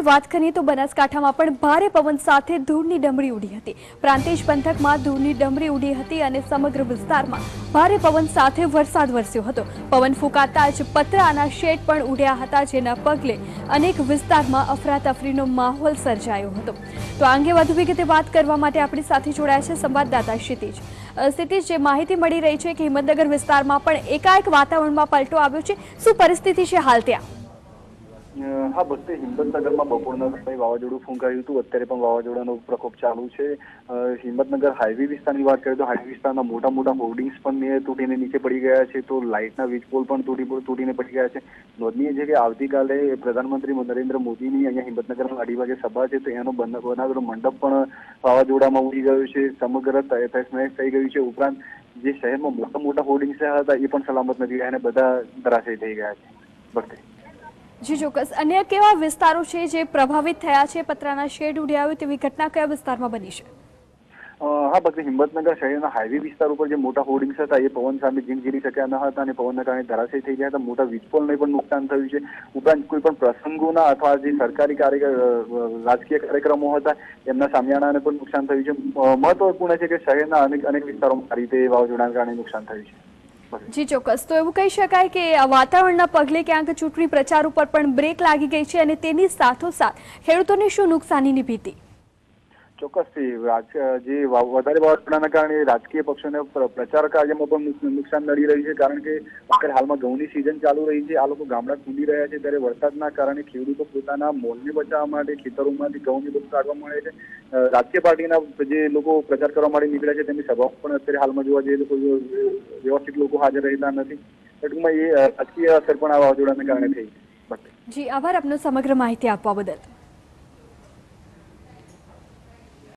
વાત કરીએ તો બનાસકાંઠામાં પણ ભારે પવન સાથે ધૂળની ડમરી ઉડી હતી. પ્રાંતિજ પંથકમાં ધૂળની ડમરી ઉડી હતી અને સમગ્ર વિસ્તારમાં ભારે પવન સાથે વરસાદ વરસ્યો હતો. પવન ફૂંકાતા જ પતરાના શેડ પણ ઉડ્યા હતા, જેના પગલે અનેક વિસ્તારમાં અફરાતફરીનો માહોલ સર્જાયો હતો. તો આ અંગે વધુ વિગતે વાત કરવા માટે આપણી સાથે જોડાયા છે સંવાદદાતા ક્ષિતિજ. ક્ષિતિજ, જે માહિતી મળી રહી છે કે હિંમતનગર વિસ્તારમાં પણ એકાએક વાતાવરણમાં પલટો આવ્યો છે. શું પરિસ્થિતિ છે હાલ ત્યાં? હા ભક્તિ હિંમતનગરમાં બપોરના સમયે વાવાઝોડું ફૂંકાયું હતું. અત્યારે પણ વાવાઝોડાનો પ્રકોપ ચાલુ છે. હિંમતનગર હાઈવે વિસ્તારની વાત કરીએ તો હાઈવે વિસ્તારના મોટા મોટા હોર્ડિંગ્સ પણ તૂટીને નીચે પડી ગયા છે. તો લાઇટના વીજ પોલ પણ તૂટી તૂટીને પડી ગયા છે. નોંધનીય છે કે આવતીકાલે પ્રધાનમંત્રી નરેન્દ્ર મોદીની અહીંયા હિંમતનગરમાં અઢી વાગે સભા છે. તો એનો બનાવેલો મંડપ પણ વાવાઝોડામાં ઉડી ગયો છે. સમગ્ર તહેસમહેસ થઈ ગયું છે. ઉપરાંત જે શહેરમાં મોટા મોટા હોર્ડિંગ્સ હતા, એ પણ સલામત નથી રહ્યા અને બધા ધરાશય થઈ ગયા છે. ભક્તિ જી, ચોક્કસ. અન્ય કેવા વિસ્તારો છે જે પ્રભાવિત થયા છે પતરાના શેડ ઉડ્યા તેવી ઘટના કયા વિસ્તારમાં બની છે? હા ભક્તિ હિંમતનગર શહેરના હાઈવે વિસ્તાર ઉપર જે મોટા હોર્ડિંગ્સ હતા, એ પવન સામે ઝીંઝીરી શક્યા ન હતા અને પવનના કારણે ધરાશયી થઈ ગયા હતા. મોટા વીજપોલને પણ નુકસાન થયું છે. ઉપરાંત કોઈ પણ પ્રસંગોના અથવા જે સરકારી કાર્ય રાજકીય કાર્યક્રમો હતા, એમના સામિયાણાને પણ નુકસાન થયું છે. મહત્વપૂર્ણ છે કે શહેરના અનેક અનેક વિસ્તારોમાં આ રીતે વાવાઝોડાના કારણે નુકસાન થયું છે. જી, ચોક્કસ. તો એવું કહી શકાય કે વાતાવરણના પગલે ક્યાંક ચૂંટણી પ્રચાર ઉપર પણ બ્રેક લાગી ગઈ છે અને તેની સાથોસાથ ખેડૂતોને શું નુકસાનીની ભીતિ? ચોક્કસથી. જે વધારે વાવાઝોડાના કારણે રાજકીય પક્ષોને પ્રચાર કાર્યમાં પણ નુકસાન નડી રહ્યું છે. કારણ કે અત્યારે હાલમાં ઘઉંની સિઝન ચાલુ રહી છે. આ લોકો ગામડા ખુલી રહ્યા છે. ત્યારે વરસાદના કારણે ખેડૂતો પોતાના મોલને બચાવવા માટે, ખેતરોમાંથી ઘઉંની બધું કાઢવા મળે છે. રાજકીય પાર્ટીના જે લોકો પ્રચાર કરવા માટે નીકળ્યા છે, તેમની સભાઓ પણ અત્યારે હાલમાં જોવા જઈએ લોકો વ્યવસ્થિત લોકો હાજર રહેતા નથી. ટૂંકમાં એ રાજકીય અસર પણ આ વાવાઝોડાના કારણે થઈ. જી, આભાર આપનો સમગ્ર માહિતી આપવા બદલ.